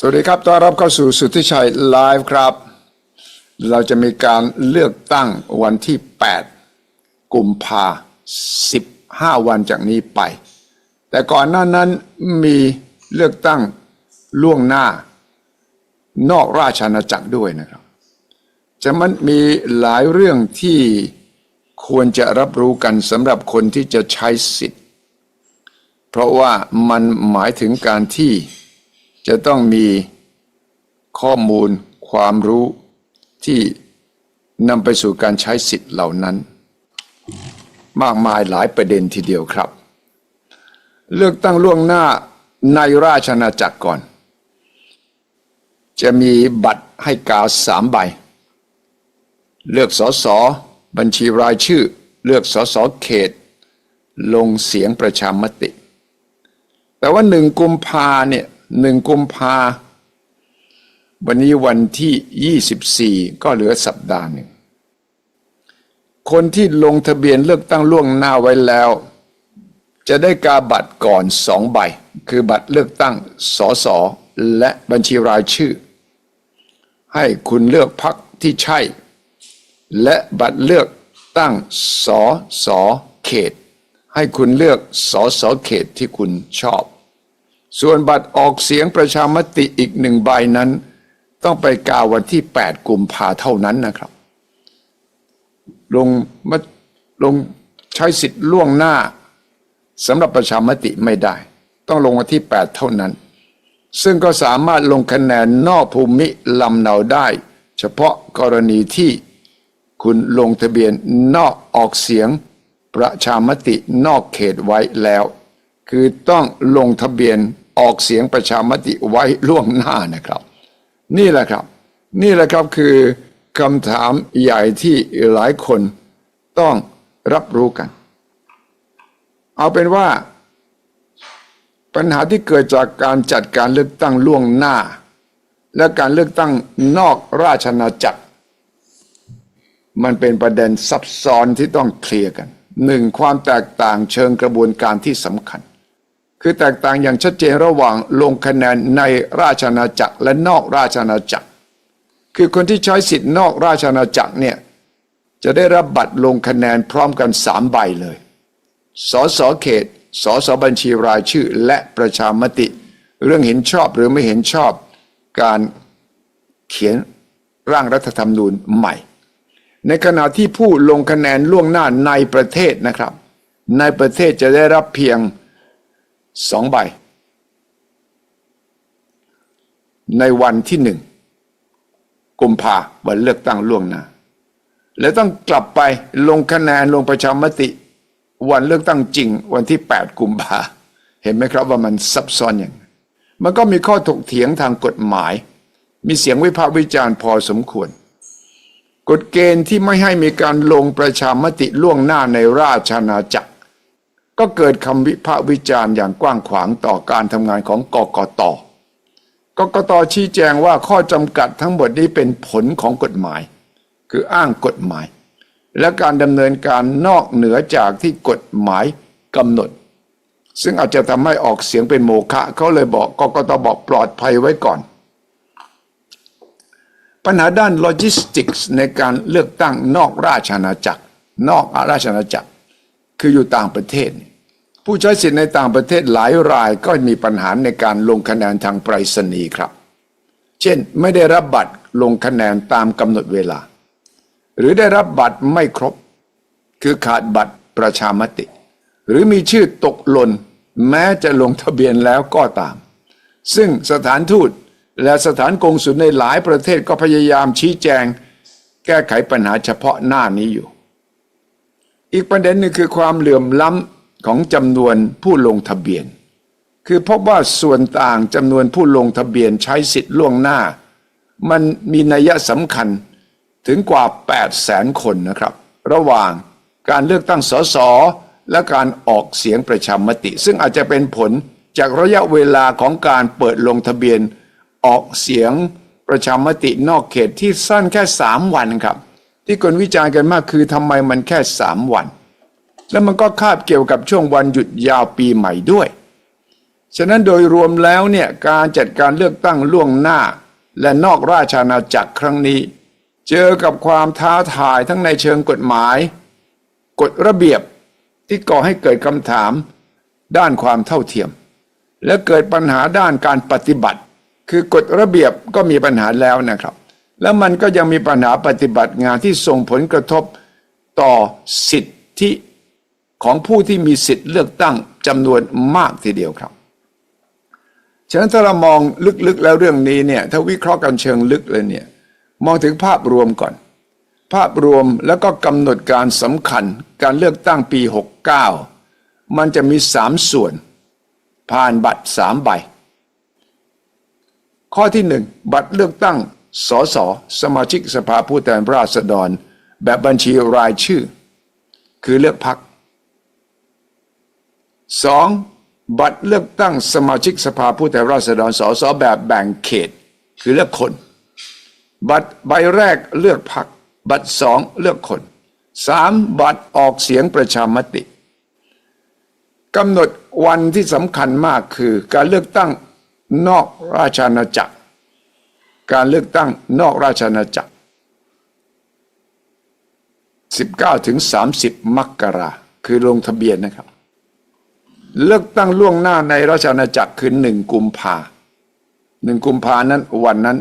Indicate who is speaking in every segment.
Speaker 1: สวัสดีครับ ต้อนรับเข้าสู่สุทธิชัยไลฟ์ครับ เราจะมีการเลือกตั้งวันที่ 8 กุมภา15วันจากนี้ไป แต่ก่อนหน้านั้นมีเลือกตั้งล่วงหน้านอกราชอาณาจักรด้วยนะครับ จะมันมีหลายเรื่องที่ควรจะรับรู้กันสำหรับคนที่จะใช้สิทธิ์ เพราะว่ามันหมายถึงการที่ จะต้องมีข้อมูลความรู้ที่นำไปสู่การใช้สิทธิ์เหล่านั้น มากมายหลายประเด็นทีเดียวครับ เลือกตั้งล่วงหน้าในราชอาจักรก่อน จะมีบัตรให้กาสามใบ เลือกสสบัญชีรายชื่อ เลือกสสเขต ลงเสียงประชามติ แต่ว่าหนึ่งกุมภาเนี่ย หนึ่งกุมภาวันนี้วันที่24ก็เหลือสัปดาห์หนึ่ง คนที่ลงทะเบียนเลือกตั้งล่วงหน้าไว้แล้ว จะได้กาบัตรก่อนสองใบ คือบัตรเลือกตั้งสสและบัญชีรายชื่อ ให้คุณเลือกพักที่ใช่ และบัตรเลือกตั้งสสเขต ให้คุณเลือกสสเขตที่คุณชอบ ส่วนบัตรออกเสียงประชามติอีกหนึ่งใบนั้น ต้องไปกาวันที่ 8 กุมภาเท่านั้นนะครับ ลงมาลงใช้สิทธิ์ล่วงหน้าสำหรับประชามติไม่ได้ ต้องลงวันที่ 8 เท่านั้น ซึ่งก็สามารถลงคะแนนนอกภูมิลำเนาได้ เฉพาะกรณีที่คุณลงทะเบียนนอกออกเสียงประชามตินอกเขตไว้แล้ว คือต้องลงทะเบียนออกเสียงประชามติไว้ล่วงหน้านะครับ นี่แหละครับ นี่แหละครับคือคำถามใหญ่ที่หลายคนต้องรับรู้กัน เอาเป็นว่า ปัญหาที่เกิดจากการจัดการเลือกตั้งล่วงหน้า และการเลือกตั้งนอกราชอาณาจักร มันเป็นประเด็นซับซ้อนที่ต้องเคลียร์กันหนึ่งความแตกต่างเชิงกระบวนการที่สำคัญ คือแตกต่างอย่างชัดเจนระหว่างลงคะแนนในราชอาณาจักรและนอกราชอาณาจักร คือคนที่ใช้สิทธิ์นอกราชอาณาจักรเนี่ยจะได้รับบัตรลงคะแนนพร้อมกันสามใบเลยสสเขตสสบัญชีรายชื่อและประชามติ เรื่องเห็นชอบหรือไม่เห็นชอบการเขียนร่างรัฐธรรมนูญใหม่ ในขณะที่ผู้ลงคะแนนล่วงหน้าในประเทศนะครับ ในประเทศจะได้รับเพียง สองใบ ในวันที่หนึ่งกุมภาวันเลือกตั้งล่วงหน้าและต้องกลับไปลงคะแนนลงประชามติ วันเลือกตั้งจริง วันที่ 8 กุมภาเห็นไหมครับว่ามันซับซ้อนอย่างมันก็มีข้อถกเถียงทางกฎหมาย มีเสียงวิพากษ์วิจารณ์พอสมควร กฎเกณฑ์ที่ไม่ให้มีการลงประชามติล่วงหน้าในราชอาณาจักร ก็เกิดคำวิพากษ์วิจารณ์อย่างกว้างขวางต่อการทำงานของกกตกกตชี้แจงว่าข้อจำกัดทั้งหมดนี้เป็นผลของกฎหมาย คืออ้างกฎหมาย และการดำเนินการนอกเหนือจากที่กฎหมายกำหนด ซึ่งอาจจะทำให้ออกเสียงเป็นโมฆะเขาเลยบอกกกตบอกปลอดภัยไว้ก่อน ปัญหาด้านโลจิสติกส์ในการเลือกตั้งนอกราชอาณาจักร นอกราชอาณาจักร คืออยู่ต่างประเทศ ผู้ใช้สิทธิ์ในต่างประเทศหลายรายก็มีปัญหาในการลงคะแนนทางไปรษณีย์ครับ เช่น ไม่ได้รับบัตรลงคะแนนตามกำหนดเวลา หรือได้รับบัตรไม่ครบ คือขาดบัตรประชามติ หรือมีชื่อตกหล่นแม้จะลงทะเบียนแล้วก็ตาม ซึ่งสถานทูตและสถานกงสุลในหลายประเทศก็พยายามชี้แจง แก้ไขปัญหาเฉพาะหน้านี้อยู่ อีกประเด็นหนึ่งคือความเหลื่อมล้ำ ของจำนวนผู้ลงทะเบียน คือพบว่าส่วนต่างจำนวนผู้ลงทะเบียนใช้สิทธิ์ล่วงหน้า มันมีนัยสำคัญถึงกว่า8แสนคนนะครับ ระหว่างการเลือกตั้งสสและการออกเสียงประชามติ ซึ่งอาจจะเป็นผลจากระยะเวลาของการเปิดลงทะเบียนออกเสียงประชามตินอกเขตที่สั้นแค่ 3 วันครับ ที่คนวิจารณ์กันมากคือทำไมมันแค่ 3 วัน แล้วมันก็คาบเกี่ยวกับช่วงวันหยุดยาวปีใหม่ด้วย ฉะนั้นโดยรวมแล้วเนี่ยการจัดการเลือกตั้งล่วงหน้า และนอกราชอาณาจักรครั้งนี้ เจอกับความท้าทายทั้งในเชิงกฎหมาย กฎระเบียบที่ก่อให้เกิดคำถาม ด้านความเท่าเทียม และเกิดปัญหาด้านการปฏิบัติ คือกฎระเบียบก็มีปัญหาแล้วนะครับ แล้วมันก็ยังมีปัญหาปฏิบัติงานที่ส่งผลกระทบต่อสิทธิ ของผู้ที่มีสิทธิ์เลือกตั้งจำนวนมากทีเดียวครับ ฉะนั้นถ้าเรามองลึกๆแล้วเรื่องนี้เนี่ยถ้าวิเคราะห์กันเชิงลึกเลยเนี่ยมองถึงภาพรวมก่อน ภาพรวมแล้วก็กำหนดการสำคัญการเลือกตั้งปี 69 มันจะมีสามส่วน ผ่านบัตรสามใบ ข้อที่หนึ่งบัตรเลือกตั้งสสสมาชิกสภาผู้แทนราษฎร แบบบัญชีรายชื่อ คือเลือกพัก สองบัตรเลือกตั้งสมาชิกสภาผู้แทนราษฎรสสแบบแบ่งเขต คือเลือกคน บัตรใบแรกเลือกพักบัตรสองเลือกคนสามบัตรออกเสียงประชามติกำหนดวันที่สำคัญมากคือการเลือกตั้งนอกราชอาณาจักร การเลือกตั้งนอกราชอาณาจักร 19 ถึง 30 มกราคือลงทะเบียนนะครับ เลือกตั้งล่วงหน้าในราชอาณาจักรคือหนึ่งกุมภาหนึ่งกุมภานั้นวันนั้น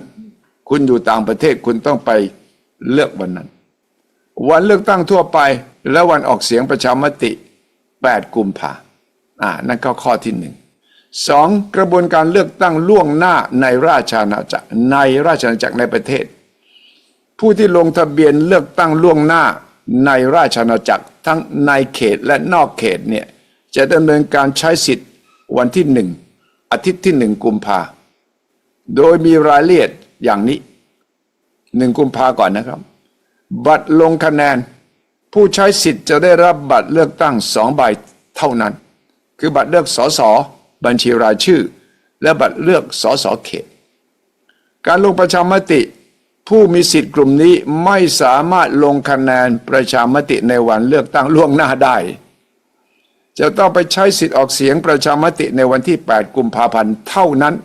Speaker 1: คุณอยู่ต่างประเทศคุณต้องไปเลือกวันนั้น วันเลือกตั้งทั่วไป และวันออกเสียงประชามติ 8 กุมภาอ่านั่นก็ข้อที่หนึ่งสองกระบวนการเลือกตั้งล่วงหน้าในราชอาณาจักรในราชอาณาจักรในประเทศ ผู้ที่ลงทะเบียนเลือกตั้งล่วงหน้าในราชอาณาจักรทั้งในเขตและนอกเขตเนี่ย จะดำเนินการใช้สิทธิ์วันที่หนึ่งอาทิตย์ที่หนึ่งกุมภาโดยมีรายละเอียดอย่างนี้หนึ่งกุมภาก่อนนะครับ บัตรลงคะแนน ผู้ใช้สิทธิ์จะได้รับบัตรเลือกตั้งสองใบเท่านั้น คือบัตรเลือกสสบัญชีรายชื่อ และบัตรเลือกสสเขต การลงประชามติ ผู้มีสิทธิ์กลุ่มนี้ไม่สามารถลงคะแนนประชามติในวันเลือกตั้งล่วงหน้าได้ จะต้องไปใช้สิทธิ์ออกเสียงประชามติในวันที่ 8 กุมภาพันธ์เท่านั้น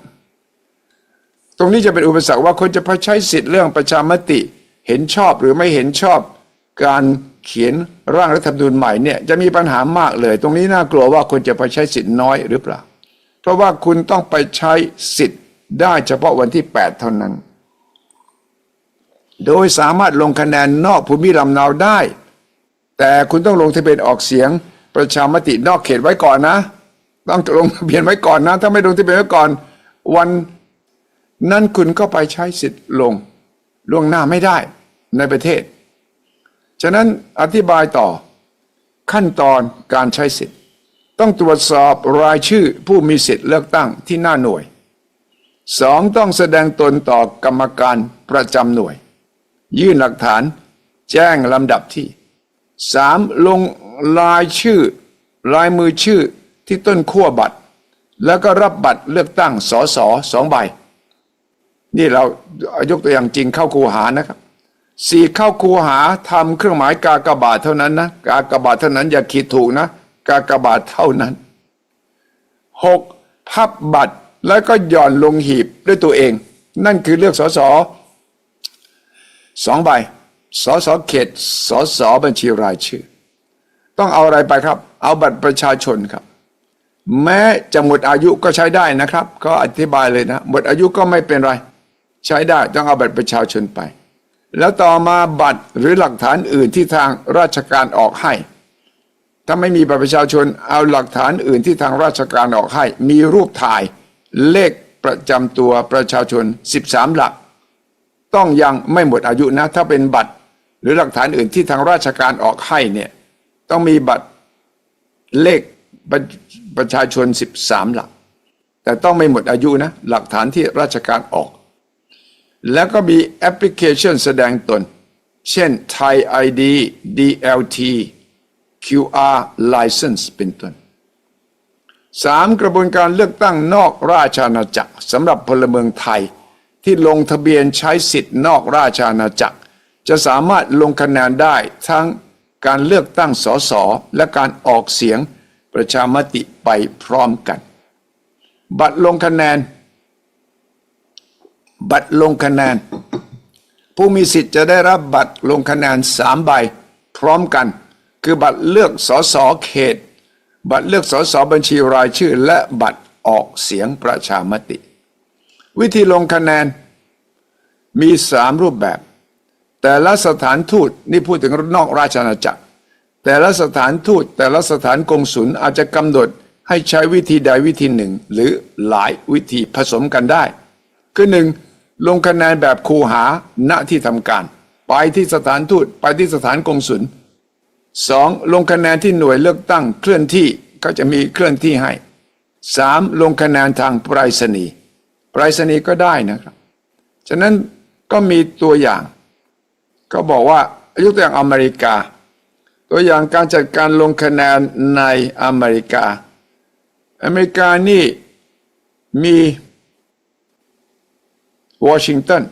Speaker 1: ตรงนี้จะเป็นอุปสรรคว่าคนจะไปใช้สิทธิ์เรื่องประชามติเห็นชอบหรือไม่เห็นชอบ การเขียนร่างรัฐธรรมนูญใหม่เนี่ยจะมีปัญหามากเลย ตรงนี้น่ากลัวว่าคนจะไปใช้สิทธิ์น้อยหรือเปล่า เพราะว่าคุณต้องไปใช้สิทธิ์ได้เฉพาะวันที่ 8 เท่านั้น โดยสามารถลงคะแนนนอกภูมิลำเนาได้ แต่คุณต้องลงทะเบียนออกเสียง ประชามตินอกเขตไว้ก่อนนะ ต้องลงทะเบียนไว้ก่อนนะ ถ้าไม่ลงทะเบียนไว้ก่อน วันนั้นคุณก็ไปใช้สิทธิ์ลงล่วงหน้าไม่ได้ในประเทศ ฉะนั้นอธิบายต่อขั้นตอนการใช้สิทธิ์ ต้องตรวจสอบรายชื่อผู้มีสิทธิ์เลือกตั้งที่หน้าหน่วยสองต้องแสดงตนต่อกรรมการประจำหน่วย ยื่นหลักฐาน แจ้งลำดับที่สามลง ลายชื่อ ลายมือชื่อที่ต้นขั้วบัตร แล้วก็รับบัตรเลือกตั้งสอสอสองใบ นี่เรายกตัวอย่างจริงเข้าคูหานะครับสี่เข้าคูหาทำเครื่องหมายกากบาทเท่านั้นนะกากบาทเท่านั้นอย่าขีดถูกนะกากบาทเท่านั้นหกพับบัตรแล้วก็หย่อนลงหีบด้วยตัวเอง นั่นคือเลือกสสสองใบสสเขตสสบัญชีรายชื่อ ต้องเอาอะไรไปครับ เอาบัตรประชาชนครับ แม้จะหมดอายุก็ใช้ได้นะครับก็อธิบายเลยนะ หมดอายุก็ไม่เป็นไร ใช้ได้ต้องเอาบัตรประชาชนไป แล้วต่อมาบัตรหรือหลักฐานอื่นที่ทางราชการออกให้ ถ้าไม่มีบัตรประชาชนเอาหลักฐานอื่นที่ทางราชการออกให้ มีรูปถ่ายเลขประจำตัวประชาชน 13 หลัก ต้องยังไม่หมดอายุนะ ถ้าเป็นบัตรหรือหลักฐานอื่นที่ทางราชการออกให้เนี่ย ต้องมีบัตรเลขประประชาชน 13 หลัก แต่ต้องไม่หมดอายุนะ หลักฐานที่ราชการออก แล้วก็มีแอปพลิเคชันแสดงตน เช่น Thai ID DLT QR License เป็นต้นสามกระบวนการเลือกตั้งนอกราชอาณาจักรสำหรับพลเมืองไทย ที่ลงทะเบียนใช้สิทธิ์นอกราชอาณาจักร จะสามารถลงคะแนนได้ทั้ง การเลือกตั้งสสและการออกเสียงประชามติไปพร้อมกัน บัตรลงคะแนน บัตรลงคะแนน ผู้มีสิทธิ์จะได้รับบัตรลงคะแนนสามใบ พร้อมกัน คือบัตรเลือกสสเขต บัตรเลือกสสบัญชีรายชื่อ และบัตรออกเสียงประชามติ วิธีลงคะแนนมีสามรูปแบบ แต่ละสถานทูตนี่พูดถึงนอกราชอาณาจักร แต่ละสถานทูตแต่ละสถานกงสุลอาจจะกำหนดให้ใช้วิธีใดวิธีหนึ่ง หรือหลายวิธีผสมกันได้ คือหนึ่งลงคะแนนแบบคูหาณที่ทำการ ไปที่สถานทูตไปที่สถานกงสุลสองลงคะแนนที่หน่วยเลือกตั้งเคลื่อนที่ก็จะมีเคลื่อนที่ให้สามลงคะแนนทางไปรษณีย์ไปรษณีย์ก็ได้นะครับ ฉะนั้นก็มีตัวอย่าง ก็บอกว่ายกตัวอย่างอเมริกา ตัวอย่างการจัดการลงคะแนนในอเมริกา อเมริกานี่มีวอชิงตัน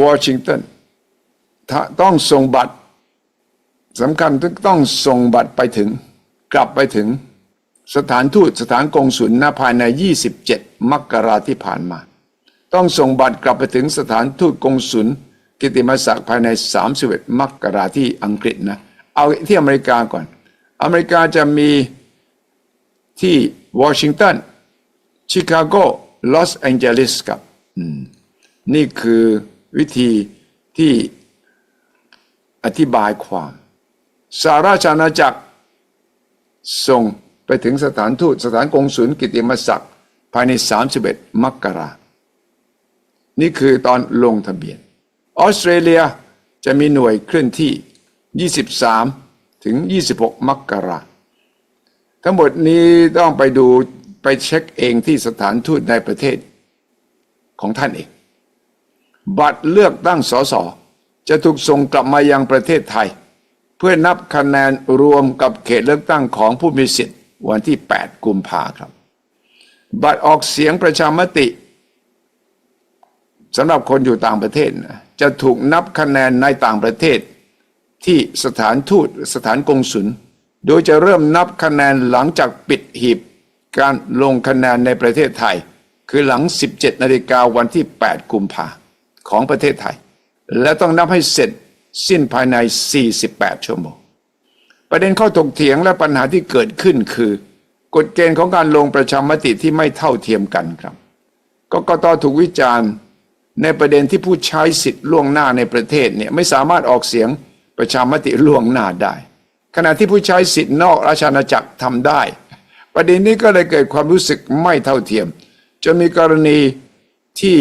Speaker 1: วอชิงตันต้องส่งบัตรสำคัญต้องส่งบัตรไปถึง กลับไปถึงสถานทูตสถานกงสุลณภายใน 27 มกราที่ผ่านมา ต้องส่งบัตรกลับไปถึงสถานทูตกงสุลกิติมศักดิ์ภายใน 31 มกราที่อังกฤษนะ เอาที่อเมริกาก่อน อเมริกาจะมีที่วอชิงตัน ชิคาโก ลอสแองเจลิสครับนี่คือวิธีที่อธิบายความสาราชอาณาจักรส่งไปถึงสถานทูตสถานกงสุลกิติมศักดิ์ภายใน 31 มกรา นี่คือตอนลงทะเบียน ออสเตรเลียจะมีหน่วยเคลื่อนที่ 23 ถึง 26 มกราทั้งหมดนี้ต้องไปดูไปเช็คเองที่สถานทูตในประเทศของท่านเอง บัตรเลือกตั้งสสจะถูกส่งกลับมายังประเทศไทย เพื่อนับคะแนนรวมกับเขตเลือกตั้งของผู้มีสิทธิ์วันที่ 8 กุมภาครับ บัตรออกเสียงประชามติ สำหรับคนอยู่ต่างประเทศนะจะถูกนับคะแนนในต่างประเทศ ที่สถานทูตสถานกงสุลโดยจะเริ่มนับคะแนนหลังจากปิดหีบการลงคะแนนในประเทศไทย คือหลัง 17นาฬิกาวันที่ 8 กุมภาของประเทศไทย และต้องนับให้เสร็จสิ้นภายใน 48 ชั่วโมง ประเด็นข้อถกเถียงและปัญหาที่เกิดขึ้นคือ กฎเกณฑ์ของการลงประชามติที่ไม่เท่าเทียมกันครับกกตถูกวิจารณ์ ในประเด็นที่ผู้ใช้สิทธิ์ล่วงหน้าในประเทศเนี่ยไม่สามารถออกเสียงประชามติล่วงหน้าได้ ขณะที่ผู้ใช้สิทธิ์นอกราชอาณาจักรทำได้ ประเด็นนี้ก็เลยเกิดความรู้สึกไม่เท่าเทียม จนมีกรณีที่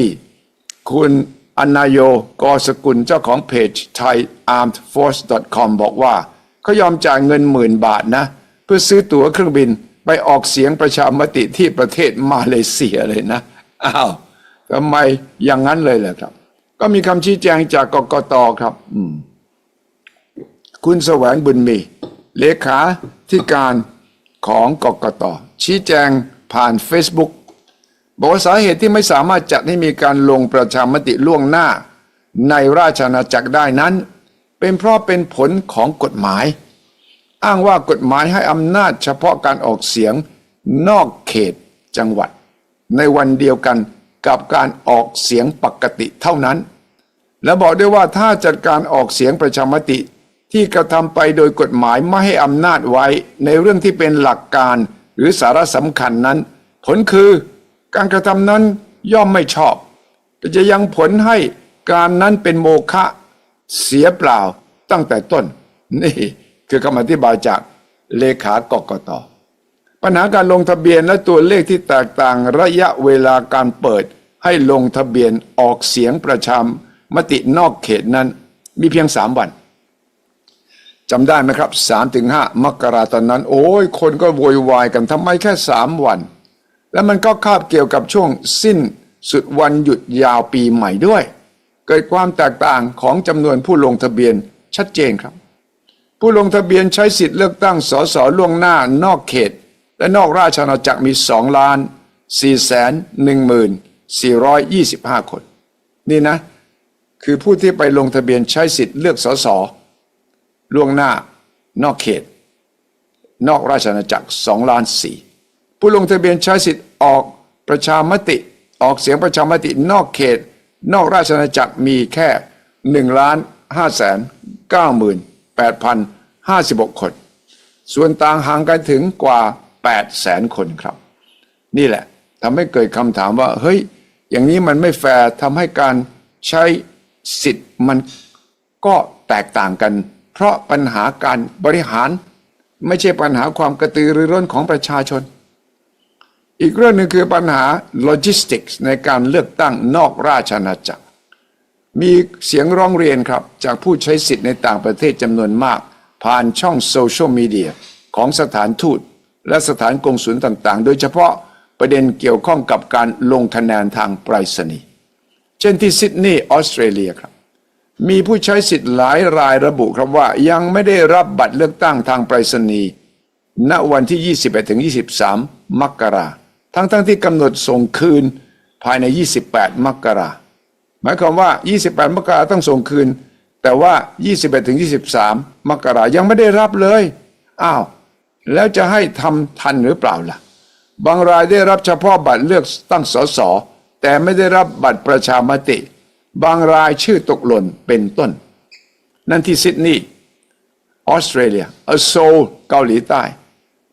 Speaker 1: คุณอนายโยกอสกุลเจ้าของเพจ thaiarmedforce.com บอกว่าเขายอมจ่ายเงินหมื่นบาทนะ เพื่อซื้อตั๋วเครื่องบินไปออกเสียงประชามติที่ประเทศมาเลเซียเลยนะอ้าว ทำไมอย่างนั้นเลยแหละครับ ก็มีคำชี้แจงจากกกตครับ อืม คุณแสวงบุญมี เลขาธิการของกกตชี้แจงผ่าน Facebook บอกว่าสาเหตุที่ไม่สามารถจัดให้มีการลงประชามติล่วงหน้า ในราชอาณาจักรได้นั้น เป็นเพราะเป็นผลของกฎหมาย อ้างว่ากฎหมายให้อำนาจเฉพาะการออกเสียงนอกเขตจังหวัด ในวันเดียวกัน กับการออกเสียงปกติเท่านั้น และบอกด้วยว่าถ้าจัดการออกเสียงประชามติที่กระทำไปโดยกฎหมายไม่ให้อำนาจไว้ในเรื่องที่เป็นหลักการหรือสาระสำคัญนั้น ผลคือการกระทำนั้นย่อมไม่ชอบแต่จะยังผลให้การนั้นเป็นโมฆะเสียเปล่าตั้งแต่ต้น นี่คือคำอธิบายจากเลขากกต ปัญหาการลงทะเบียนและตัวเลขที่แตกต่างระยะเวลาการเปิด ให้ลงทะเบียนออกเสียงประชามตินอกเขตนั้น มีเพียงสามวันจำได้ไหมครับสามถึงห้ามกราตอนนั้น โอ้ยคนก็โวยวายกันทำไมแค่สามวัน แล้วมันก็คาบเกี่ยวกับช่วงสิ้นสุดวันหยุดยาวปีใหม่ด้วย เกิดความแตกต่างของจำนวนผู้ลงทะเบียนชัดเจนครับ ผู้ลงทะเบียนใช้สิทธิ์เลือกตั้งสสล่วงหน้านอกเขต และนอกราชอาณาจักรมี2ล้าน4แสน1หมื่น425คน นี่นะ คือผู้ที่ไปลงทะเบียนใช้สิทธิ์เลือกสสล่วงหน้านอกเขต นอกราชอาณาจักร2ล้าน4ผู้ลงทะเบียนใช้สิทธิ์ออกประชามติออกเสียงประชามตินอกเขต นอกราชอาณาจักรมีแค่1ล้าน5แสน9หมื่น8พัน56คน ส่วนต่างห่างกันถึงกว่า 8แสนคนครับ นี่แหละทำให้เกิดคำถามว่า เฮ้ย อย่างนี้มันไม่แฟร์ทำให้การใช้สิทธิ์มันก็แตกต่างกัน เพราะปัญหาการบริหาร ไม่ใช่ปัญหาความกระตือรือร้นของประชาชน อีกเรื่องหนึ่งคือปัญหาโลจิสติกส์ในการเลือกตั้งนอกราชอาณาจักร มีเสียงร้องเรียนครับ จากผู้ใช้สิทธิ์ในต่างประเทศจำนวนมาก ผ่านช่องโซเชียลมีเดียของสถานทูต และสถานกงสุลต่างๆ โดยเฉพาะประเด็นเกี่ยวข้องกับการลงคะแนนทางไปรษณีย์เช่นที่ซิดนีย์ออสเตรเลียครับ มีผู้ใช้สิทธิ์หลายรายระบุครับว่ายังไม่ได้รับบัตรเลือกตั้งทางไปรษณีย์ณวันที่ 21ถึง23 มกราทั้งๆทที่กำหนดส่งคืนภายใน 28 มกราหมายความว่า 28 มกราต้องส่งคืน แต่ว่า 21ถึง23 มกรายังไม่ได้รับเลย อ้าว แล้วจะให้ทำทันหรือเปล่าล่ะ บางรายได้รับเฉพาะบัตรเลือกตั้งสสแต่ไม่ได้รับบัตรประชามติ บางรายชื่อตกหล่นเป็นต้น นั่นที่ซิดนีย์ออสเตรเลียอโซลเกาหลีใต้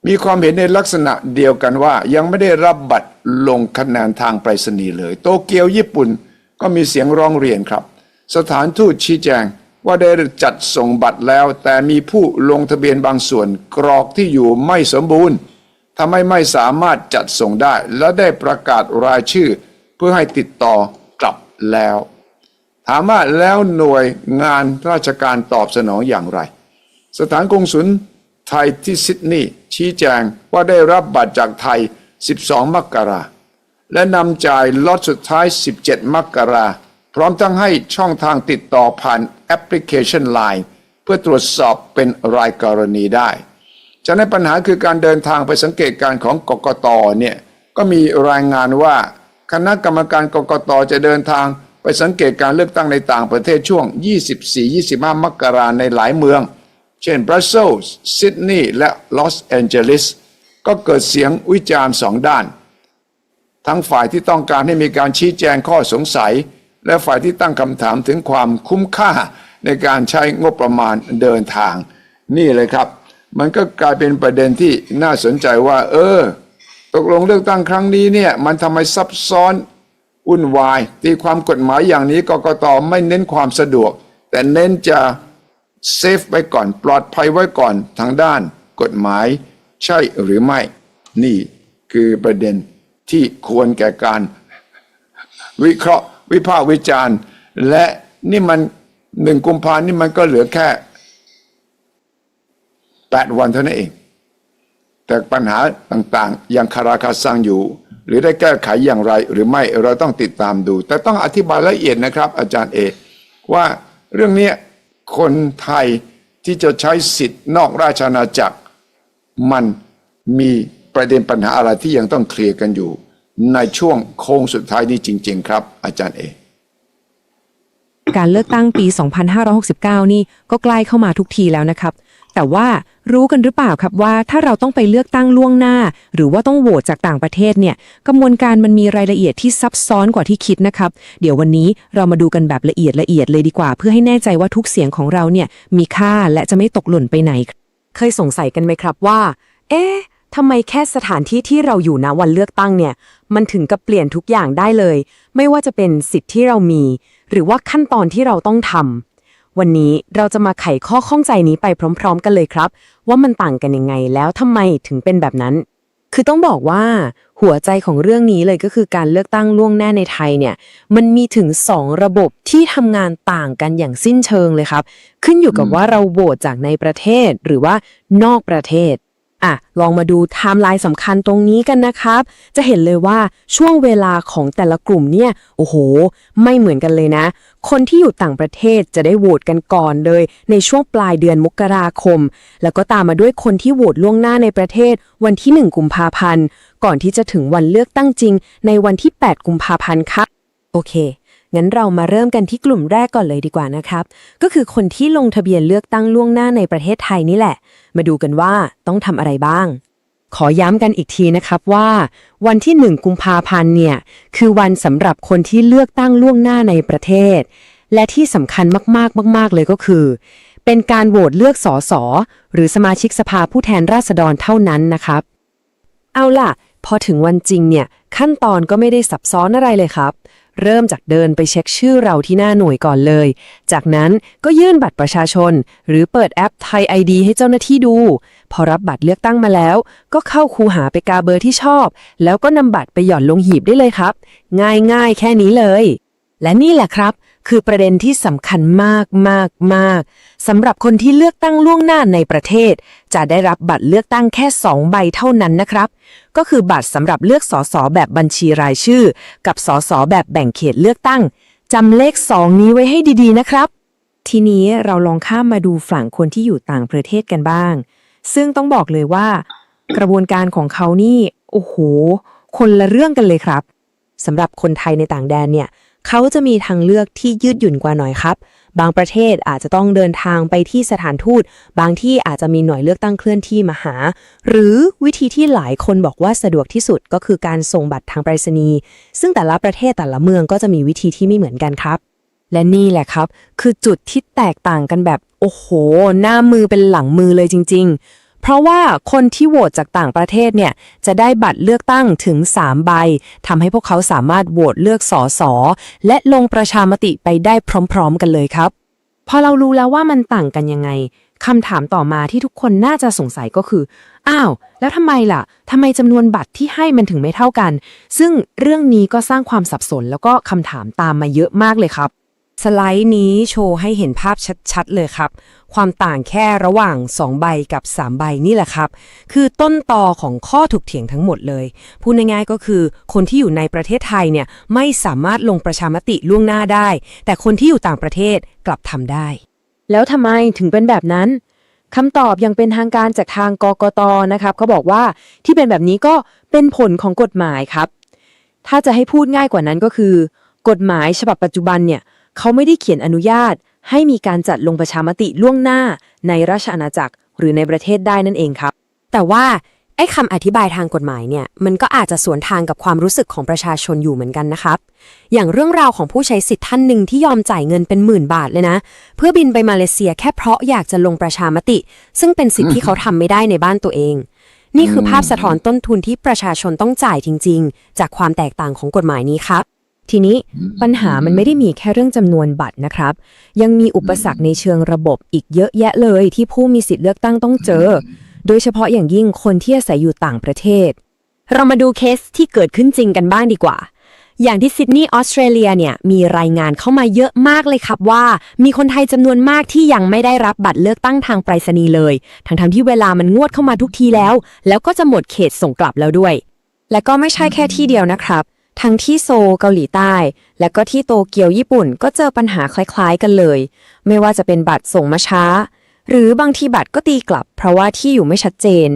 Speaker 1: มีความเห็นในลักษณะเดียวกันว่ายังไม่ได้รับบัตรลงคะแนนทางไปรษณีย์เลย โตเกียวญี่ปุ่นก็มีเสียงร้องเรียนครับ สถานทูตชี้แจง ว่าได้จัดส่งบัตรแล้ว แต่มีผู้ลงทะเบียนบางส่วนกรอกที่อยู่ไม่สมบูรณ์ทำให้ไม่สามารถจัดส่งได้ และได้ประกาศรายชื่อ เพื่อให้ติดต่อกลับแล้ว ถามว่าแล้วหน่วยงานราชการตอบสนองอย่างไร สถานกงสุลไทยที่ซิดนีย์ชี้แจงว่าได้รับบัตรจากไทย 12 มกราและนำจ่ายล็อตสุดท้าย 17 มกราพร้อมทั้งให้ช่องทางติดต่อผ่าน แอปพลิเคชัน Line เพื่อตรวจสอบเป็นรายกรณีได้ฉะนั้นปัญหาคือการเดินทางไปสังเกตการของกกตเนี่ยก็มีรายงานว่า คณะกรรมการกกตจะเดินทางไปสังเกตการเลือกตั้งในต่างประเทศช่วง 24-25 มกราในหลายเมือง เช่นบรัสเซลส์ซิดนีย์และลอสแอนเจลิสก็เกิดเสียงวิจารณ์สองด้าน ทั้งฝ่ายที่ต้องการให้มีการชี้แจงข้อสงสัย และฝ่ายที่ตั้งคำถามถึงความคุ้มค่าในการใช้งบประมาณเดินทาง นี่เลยครับ มันก็กลายเป็นประเด็นที่น่าสนใจว่า เออ ตกลงเลือกตั้งครั้งนี้เนี่ยมันทำไมซับซ้อนวุ่นวาย ตีความกฎหมายอย่างนี้กกตไม่เน้นความสะดวก แต่เน้นจะเซฟไว้ก่อนปลอดภัยไว้ก่อนทางด้านกฎหมายใช่หรือไม่ นี่คือประเด็นที่ควรแก่การวิเคราะห์ วิพากษ์วิจารณ์ และนี่มันหนึ่งกุมภานี่มันก็เหลือแค่แปดวันเท่านั้นเอง แต่ปัญหาต่างๆ ยังคาราคาซังอยู่ หรือได้แก้ไขอย่างไรหรือไม่เราต้องติดตามดู แต่ต้องอธิบายละเอียดนะครับ อาจารย์เอว่าเรื่องนี้คนไทยที่จะใช้สิทธิ์นอกราชอาณาจักร มันมีประเด็นปัญหาอะไรที่ยังต้องเคลียร์กันอยู่ ในช่วงโค้งสุดท้ายนี้จริง ๆ ครับ อาจารย์เอ
Speaker 2: การเลือกตั้งปี 2569 นี่ก็ใกล้เข้ามาทุกทีแล้วนะครับ แต่ว่ารู้กันหรือเปล่าครับว่าถ้าเราต้องไปเลือกตั้งล่วงหน้า หรือว่าต้องโหวตจากต่างประเทศเนี่ยกระบวนการมันมีรายละเอียดที่ซับซ้อนกว่าที่คิดนะครับ เดี๋ยววันนี้เรามาดูกันแบบละเอียดละเอียดเลยดีกว่า เพื่อให้แน่ใจว่าทุกเสียงของเราเนี่ยมีค่าและจะไม่ตกหล่นไปไหน เคยสงสัยกันไหมครับว่า เอ๊ะ ทำไมแค่สถานที่ที่เราอยู่นะวันเลือกตั้งเนี่ย มันถึงกับเปลี่ยนทุกอย่างได้เลย ไม่ว่าจะเป็นสิทธิ์ที่เรามี หรือว่าขั้นตอนที่เราต้องทำวันนี้เราจะมาไขข้อข้องใจนี้ไปพร้อม ๆ กันเลยครับ ว่ามันต่างกันยังไงแล้วทำไมถึงเป็นแบบนั้น คือต้องบอกว่าหัวใจของเรื่องนี้เลยก็คือการเลือกตั้งล่วงหน้าในไทยเนี่ย มันมีถึง 2 ระบบที่ทำงานต่างกันอย่างสิ้นเชิงเลยครับ ขึ้นอยู่กับว่าเราโหวตจากในประเทศหรือว่านอกประเทศ อะลองมาดูไทม์ไลน์สำคัญตรงนี้กันนะครับ จะเห็นเลยว่าช่วงเวลาของแต่ละกลุ่มเนี่ย โอ้โห ไม่เหมือนกันเลยนะ คนที่อยู่ต่างประเทศจะได้โหวตกันก่อนเลย ในช่วงปลายเดือนมกราคม แล้วก็ตามมาด้วยคนที่โหวตล่วงหน้าในประเทศ วันที่ 1 กุมภาพันธ์ ก่อนที่จะถึงวันเลือกตั้งจริง ในวันที่ 8 กุมภาพันธ์ครับโอเค งั้นเรามาเริ่มกันที่กลุ่มแรกก่อนเลยดีกว่านะครับ ก็คือคนที่ลงทะเบียนเลือกตั้งล่วงหน้าในประเทศไทยนี่แหละ มาดูกันว่าต้องทำอะไรบ้าง ขอย้ำกันอีกทีนะครับว่า วันที่ 1 กุมภาพันธ์เนี่ยคือวันสำหรับคนที่เลือกตั้งล่วงหน้าในประเทศ และที่สำคัญมากๆมากๆเลยก็คือ เป็นการโหวตเลือกสสหรือสมาชิกสภาผู้แทนราษฎรเท่านั้นนะครับ เอาล่ะ พอถึงวันจริงเนี่ยขั้นตอนก็ไม่ได้ซับซ้อนอะไรเลยครับ เริ่มจากเดินไปเช็คชื่อเราที่หน้าหน่วยก่อนเลย จากนั้นก็ยื่นบัตรประชาชน หรือเปิดแอปไทย ID ให้เจ้าหน้าที่ดู พอรับบัตรเลือกตั้งมาแล้ว ก็เข้าคูหาไปกาเบอร์ที่ชอบ แล้วก็นำบัตรไปหย่อนลงหีบได้เลยครับ ง่ายๆ แค่นี้เลย และนี่แหละครับ คือประเด็นที่สำคัญมากมากมากสำหรับคนที่เลือกตั้งล่วงหน้าในประเทศ จะได้รับบัตรเลือกตั้งแค่ 2 ใบเท่านั้นนะครับ ก็คือบัตรสำหรับเลือกสสแบบบัญชีรายชื่อ กับสสแบบแบ่งเขตเลือกตั้งจำเลข 2 นี้ไว้ให้ดีๆนะครับ ทีนี้เราลองข้ามมาดูฝั่งคนที่อยู่ต่างประเทศกันบ้าง ซึ่งต้องบอกเลยว่า กระบวนการของเขานี่ โอ้โห คนละเรื่องกันเลยครับสำหรับคนไทยในต่างแดนเนี่ย เขาจะมีทางเลือกที่ยืดหยุ่นกว่าหน่อยครับ บางประเทศอาจจะต้องเดินทางไปที่สถานทูต บางที่อาจจะมีหน่วยเลือกตั้งเคลื่อนที่มาหา หรือวิธีที่หลายคนบอกว่าสะดวกที่สุดก็คือการส่งบัตรทางไปรษณีย์ ซึ่งแต่ละประเทศแต่ละเมืองก็จะมีวิธีที่ไม่เหมือนกันครับ และนี่แหละครับ คือจุดที่แตกต่างกันแบบโอ้โห หน้ามือเป็นหลังมือเลยจริง ๆ เพราะว่าคนที่โหวตจากต่างประเทศเนี่ยจะได้บัตรเลือกตั้งถึง 3 ใบทำให้พวกเขาสามารถโหวตเลือกสอสอและลงประชามติไปได้พร้อมๆ กันเลยครับ พอเรารู้แล้วว่ามันต่างกันยังไงคำถามต่อมาที่ทุกคนน่าจะสงสัยก็คือ อ้าว แล้วทำไมล่ะทำไมจำนวนบัตรที่ให้มันถึงไม่เท่ากัน ซึ่งเรื่องนี้ก็สร้างความสับสนแล้วก็คำถามตามมาเยอะมากเลยครับ สไลด์นี้โชว์ให้เห็นภาพชัดๆ เลยครับ ความต่างแค่ระหว่าง 2 ใบกับ 3 ใบนี่แหละครับ คือต้นตอของข้อถกเถียงทั้งหมดเลย พูดง่ายๆก็คือ คนที่อยู่ในประเทศไทยเนี่ยไม่สามารถลงประชามติล่วงหน้าได้ แต่คนที่อยู่ต่างประเทศกลับทำได้ แล้วทำไมถึงเป็นแบบนั้นคำตอบยังเป็นทางการจากทางกกตนะครับเขาบอกว่าที่เป็นแบบนี้ก็เป็นผลของกฎหมายครับ ถ้าจะให้พูดง่ายกว่านั้นก็คือ กฎหมายฉบับปัจจุบันเนี่ย เขาไม่ได้เขียนอนุญาต ให้มีการจัดลงประชามติล่วงหน้าในราชอาณาจักรหรือในประเทศได้นั่นเองครับ แต่ว่าไอ้คำอธิบายทางกฎหมายเนี่ย มันก็อาจจะสวนทางกับความรู้สึกของประชาชนอยู่เหมือนกันนะครับ อย่างเรื่องราวของผู้ใช้สิทธิ์ท่านหนึ่งที่ยอมจ่ายเงินเป็นหมื่นบาทเลยนะ เพื่อบินไปมาเลเซียแค่เพราะอยากจะลงประชามติ ซึ่งเป็นสิทธิ์ที่เขาทำไม่ได้ในบ้านตัวเอง นี่คือภาพสะท้อนต้นทุนที่ประชาชนต้องจ่ายจริง ๆ จากความแตกต่างของกฎหมายนี้ครับ ทีนี้ปัญหามันไม่ได้มีแค่เรื่องจำนวนบัตรนะครับ ยังมีอุปสรรคในเชิงระบบอีกเยอะแยะเลยที่ผู้มีสิทธิ์เลือกตั้งต้องเจอ โดยเฉพาะอย่างยิ่งคนที่อาศัยอยู่ต่างประเทศ เรามาดูเคสที่เกิดขึ้นจริงกันบ้างดีกว่า อย่างที่ซิดนีย์ออสเตรเลียเนี่ยมีรายงานเข้ามาเยอะมากเลยครับว่า มีคนไทยจำนวนมากที่ยังไม่ได้รับบัตรเลือกตั้งทางไปรษณีย์เลย ทั้งๆที่เวลามันงวดเข้ามาทุกทีแล้ว แล้วก็จะหมดเขตส่งกลับแล้วด้วย และก็ไม่ใช่แค่ที่เดียวนะครับ ทั้งที่โซลเกาหลีใต้ และก็ที่โตเกียวญี่ปุ่นก็เจอปัญหาคล้ายๆกันเลย ไม่ว่าจะเป็นบัตรส่งมาช้า หรือบางทีบัตรก็ตีกลับ เพราะว่าที่อยู่ไม่ชัดเจน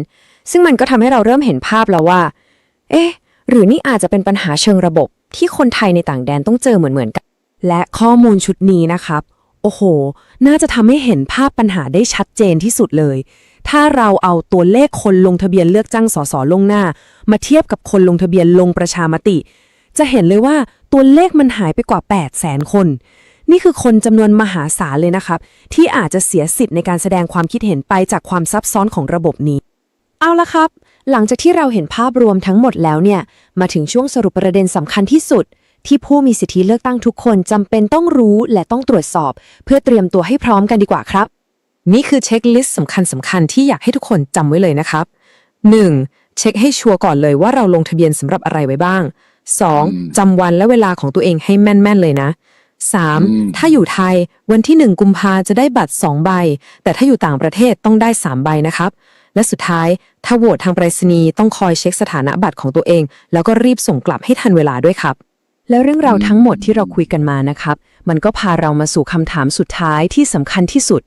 Speaker 2: ซึ่งมันก็ทำให้เราเริ่มเห็นภาพแล้วว่า เอ๊ะ หรือนี่อาจจะเป็นปัญหาเชิงระบบ ที่คนไทยในต่างแดนต้องเจอเหมือนๆกัน และข้อมูลชุดนี้นะครับ โอ้โห น่าจะทำให้เห็นภาพปัญหาได้ชัดเจนที่สุดเลย ถ้าเราเอาตัวเลขคนลงทะเบียนเลือกจ้างสสลงหน้า มาเทียบกับคนลงทะเบียนลงประชามติ จะเห็นเลยว่าตัวเลขมันหายไปกว่า 8 0 0แสนคน นี่คือคนจำนวนมหาศาลเลยนะครับ ที่อาจจะเสียสิทธิ์ในการแสดงความคิดเห็นไปจากความซับซ้อนของระบบนี้ เอาละครับ หลังจากที่เราเห็นภาพรวมทั้งหมดแล้วเนี่ย มาถึงช่วงสรุปประเด็นสำคัญที่สุด ที่ผู้มีสิทธิเลือกตั้งทุกคนจำเป็นต้องรู้และต้องตรวจสอบ เพื่อเตรียมตัวให้พร้อมกันดีกว่าครับ นี่คือเช็คลิสต์สำคัญสำคัญที่อยากให้ทุกคนจำไว้เลยนะครับ 1. เช็คให้ชัวร์ก่อนเลยว่าเราลงทะเบียนสำหรับอะไรไว้บ้าง 2. จำวันและเวลาของตัวเองให้แม่น ๆ เลยนะ 3. ถ้าอยู่ไทยวันที่ 1 กุมภาจะได้บัตร 2 ใบ แต่ถ้าอยู่ต่างประเทศต้องได้ 3 ใบนะครับ และสุดท้าย ถ้าโหวตทางไปรษณีย์ต้องคอยเช็คสถานะบัตรของตัวเอง แล้วก็รีบส่งกลับให้ทันเวลาด้วยครับ แล้วเรื่องราวทั้งหมดที่เราคุยกันมานะครับ มันก็พาเรามาสู่คำถามสุดท้ายที่สำคัญที่สุด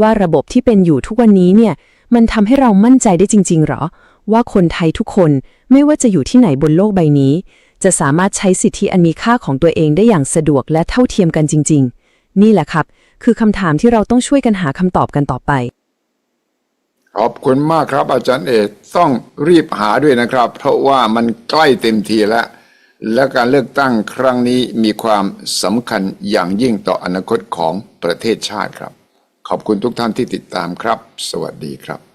Speaker 2: ว่าระบบที่เป็นอยู่ทุกวันนี้เนี่ยมันทำให้เรามั่นใจได้จริง ๆ หรอ ว่าคนไทยทุกคนไม่ว่าจะอยู่ที่ไหนบนโลกใบนี้ จะสามารถใช้สิทธิอันมีค่าของตัวเองได้อย่างสะดวกและเท่าเทียมกันจริง ๆ นี่แหละครับ คือคำถามที่เราต้องช่วยกันหาคำตอบกันต่อไป
Speaker 1: ขอบคุณมากครับ อาจารย์เอกต้องรีบหาด้วยนะครับ เพราะว่ามันใกล้เต็มทีแล้ว และการเลือกตั้งครั้งนี้มีความสำคัญอย่างยิ่งต่ออนาคตของประเทศชาติครับ ขอบคุณทุกท่านที่ติดตามครับ สวัสดีครับ